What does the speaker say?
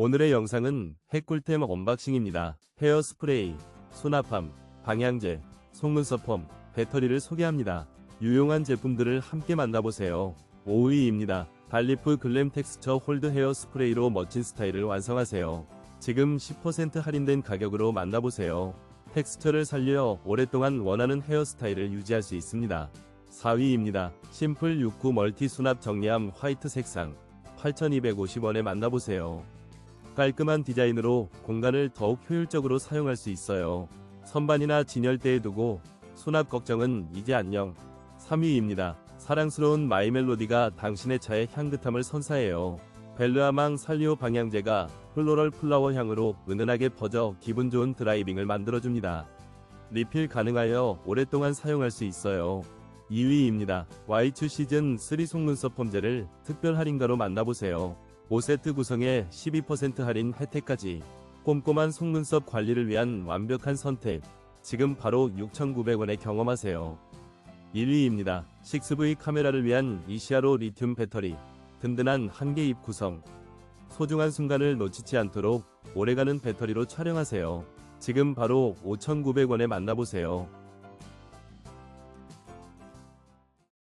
오늘의 영상은 핵꿀템 언박싱입니다. 헤어스프레이, 수납함, 방향제, 속눈썹 펌, 배터리를 소개합니다. 유용한 제품들을 함께 만나보세요. 5위입니다. 발리프 글램 텍스처 홀드 헤어 스프레이로 멋진 스타일을 완성하세요. 지금 10% 할인된 가격으로 만나보세요. 텍스처를 살려 오랫동안 원하는 헤어스타일을 유지할 수 있습니다. 4위입니다. 심플 69 멀티 수납 정리함 화이트 색상 8,250원에 만나보세요. 깔끔한 디자인으로 공간을 더욱 효율적으로 사용할 수 있어요. 선반이나 진열대에 두고 수납 걱정은 이제 안녕. 3위입니다. 사랑스러운 마이 멜로디가 당신의 차의 향긋함을 선사해요. 벨르아망 살리오 방향제가 플로럴 플라워 향으로 은은하게 퍼져 기분 좋은 드라이빙을 만들어줍니다. 리필 가능하여 오랫동안 사용할 수 있어요. 2위입니다. Y2 시즌 3 속눈썹 폼제를 특별 할인가로 만나보세요. 5세트 구성에 12% 할인 혜택까지 꼼꼼한 속눈썹 관리를 위한 완벽한 선택. 지금 바로 6,900원에 경험하세요. 1위입니다. 6V 카메라를 위한 이시아로 리튬 배터리. 든든한 한개 입 구성. 소중한 순간을 놓치지 않도록 오래가는 배터리로 촬영하세요. 지금 바로 5,900원에 만나보세요.